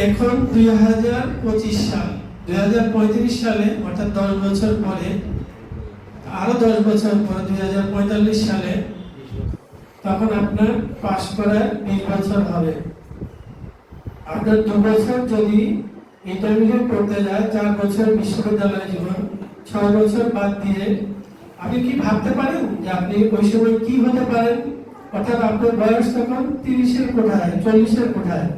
এখন দুই হাজার পঁচিশ সাল। দুই হাজার পঁয়ত্রিশ সালে, অর্থাৎ দশ বছর পরে, আরও দশ বছর পরে, দুই হাজার পঁয়তাল্লিশ সালে, তখন আপনার পাশ করার বছর হবে। আপনার দু বছর যদি ইন্টারমিডিয়েট করতে যায়, চার বছর বিশ্ববিদ্যালয় জীবন, ছয় বছর বাদ দিয়ে, আপনি কি ভাবতে পারেন যে আপনি ওই সময় কি হতে পারেন? অর্থাৎ আপনার বয়স তখন তিরিশের কোঠায়, চল্লিশের কোঠায়।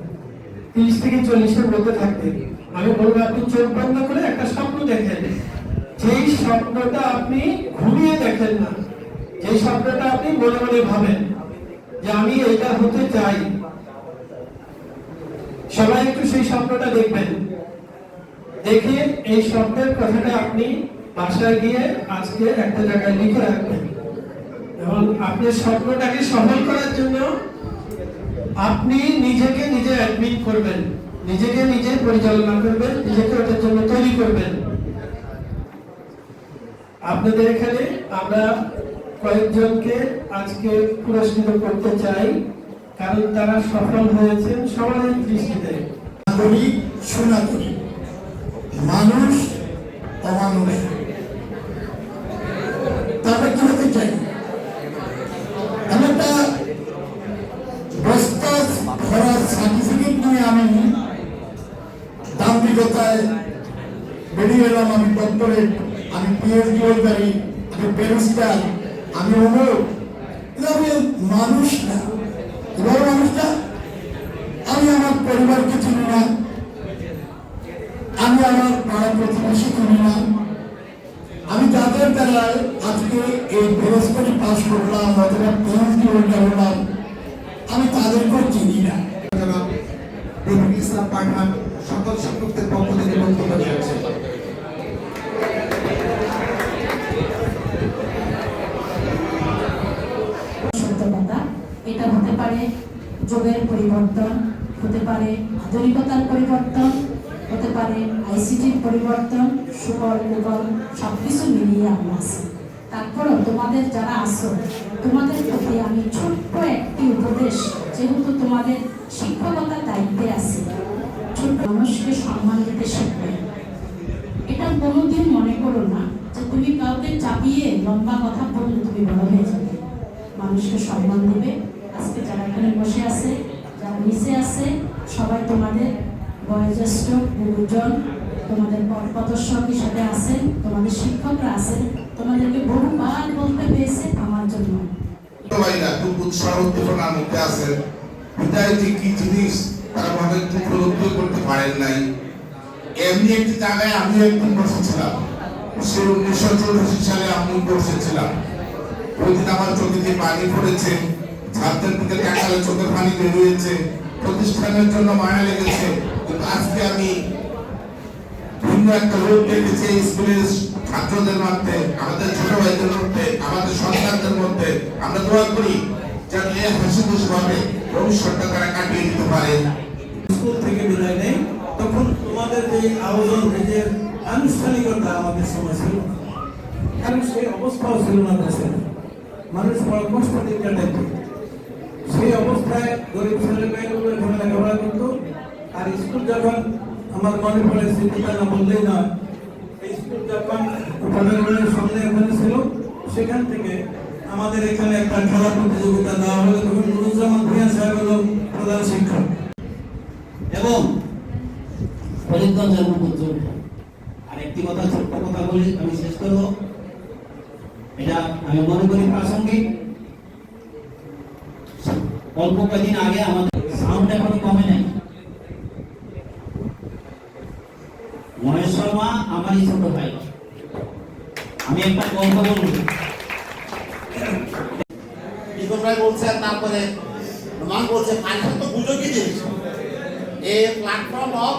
তিরিশ থেকে চল্লিশের মধ্যে থাকবে। আমি বলব, আপনি চোখ বন্ধ করে একটা স্বপ্ন দেখেন। যেই স্বপ্নটা আপনি ঘুমিয়ে দেখেন না, যেই স্বপ্নটা আপনি মনে মনে ভাবেন যে আমি এটা হতে চাই, সবাই একটু সেই স্বপ্নটা দেখবেন। দেখে এই স্বপ্নের কথাটা আপনি বাসায় গিয়ে আজকে একটা জায়গায় লিখে রাখবেন। এবং আপনার স্বপ্নটাকে সফল করার জন্য আপনি নিজেকে নিজে অ্যাডমিট করবেন, নিজেকে নিজে পরিচালনা করবেন, নিজেকে ওটার জন্য তৈরি করবেন। আপনাদের এখানে আমরা কয়েকজনকে আজকে পুরস্কৃত করতে চাই, কারণ তারা সফল হয়েছেন সমাজের দৃষ্টিতে। মানুষ অমানবিক তারপরে কি হতে চাই আমি একটা সার্টিফিকেট নিয়ে আমি দাম্ভিকতায় বেরিয়ে এলাম আমি ডক্টরেট আমি পিএইচডি আমি ব্যারিস্টার আমি আমি মানুষ না। এবার আমি আমার পরিবারকে চিনি না। আমি আমার পাড়া প্রতিবেশী চিনি না। আমি তাদের দ্বারা আজকে এই বেরোজগারি পাস করলাম, অথবা পিএইচডি আমি তাদেরকেও চিনি। পাঠান সকল শিক্ষকদের পক্ষ থেকে বক্তব্য দিয়েছে এটা হতে পারে যুগের পরিবর্তন, হতে পারে আধুনিকতার পরিবর্তন, হতে পারে আইসিটির পরিবর্তন সুকল কুকল সব কিছু মিলিয়ে আমরা আছি। তারপরও তোমাদের যারা আসো তোমাদের প্রতি আমি ছোট্ট একটি উপদেশ, যেহেতু তোমাদের শিক্ষকতার দায়িত্বে আছি ছোট্ট মানুষকে সম্মান দিতে শিখবে। এটা কোনোদিন মনে করো না যে তুমি কাউকে চাপিয়ে লম্বা কথা বললে তুমি বড় হয়ে যাবে। মানুষকে সম্মান দিবে। আজকে যারা এখানে বসে আছে, যারা নিচে আছে, সবাই তোমাদের বয়োজ্যেষ্ঠ গুরুজন, তোমাদের পথ প্রদর্শক হিসাবে আছেন, তোমাদের শিক্ষকরা আছেন, তোমাদেরকে বহুবার বলতে পেয়েছে আমার জন্য। খুব উৎসাহ উদ্দীপনার মধ্যে আছেন। বিদায় যে কি জিনিস? তারা ভাবে একটু উপলব্ধি করতে পারেন নাই। এমনি একটি জায়গায় আমি একদিন বসেছিলাম সে উনিশশো চৌরাশি সালে আমি বসেছিলাম ওই দিন আমার চোখে দিয়ে পানি পড়েছে ছাত্রের দিকে দেখালে চোখের পানি বেরিয়েছে, প্রতিষ্ঠানের জন্য মায়া লেগেছে। আজকে আমি ভিন্ন একটা রূপ দেখেছি স্কুলের ছাত্রদের মধ্যে, আমাদের ছোট ভাইদের মধ্যে, আমাদের সন্তানদের মধ্যে। আমরা দোয়া করি যাতে এই হাসি খুশি ভাবে ভবিষ্যৎটা তারা কাটিয়ে দিতে পারে। স্কুল থেকে বিদায় নেই। তখন তোমাদের যে আয়োজন যে আনুষ্ঠানিকতা আমাদের সময় ছিল, কারণ সেই অবস্থাও ছিল না দেশে মানুষ বড় কষ্ট দিন কাটাইত। সেই অবস্থায় গরিব ছেলে মেয়েগুলো এখানে লেখাপড়া করতো। আর স্কুল যখন আমার মনে পড়ে স্মৃতিটা না বললেই নয় স্কুল যখন উপনগরের সামনে ওখানে ছিল, সেখান থেকে আমাদের এখানে একটা খেলা প্রতিযোগিতা দেওয়া ফরিদগঞ্জের মুকুজ্জুল আর একটি কথা, ছোট্ট কথা বলি, আমি শেষ করব। এটা আমি মনে করি প্রাসঙ্গিক। অল্প কদিন আগে আমাদের সাউন্ড এখনও কমে নাই। মহেশ শর্মা আমারই ছোট ভাই। আমি একটা গল্প বলব। বিগত ভাই বলছেন তারপরে মান বলছে ফাইনাল তো কি জিনিস? এ প্ল্যাটফর্ম অফ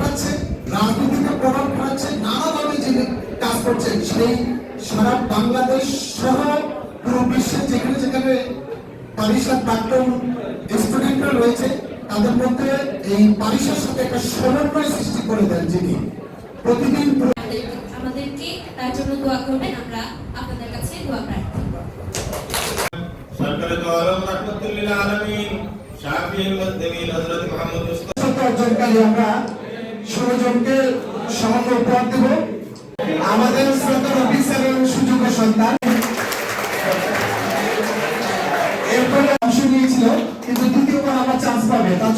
সেই সারা বাংলাদেশ সহ পুরো বিশ্বের যেখানে যেখানে পারিসার প্রাক্তন স্টুডেন্টরা রয়েছে তাদের মধ্যে এই পারিসার সাথে একটা সমন্বয় সৃষ্টি করে দেন যিনি। প্রতিদিন আমাদের- আমাদেরকে তার জন্য দোয়া করবেন আমরা আপনাদের কাছে দোয়া প্রার্থী সরকার তো আলম রহমতুল্লিল আলমিন শাফি মুদ্দিন হযরত মুহাম্মদ মুস্তাফা। আমরা ষোলো জনকে সামান্য উপহার দেব। আমাদের শ্রোতা অফিসারের সুযোগ্য সন্তান। এরপরে অংশ নিয়েছিল কিন্তু দ্বিতীয়বার আমার চান্স পাবে তার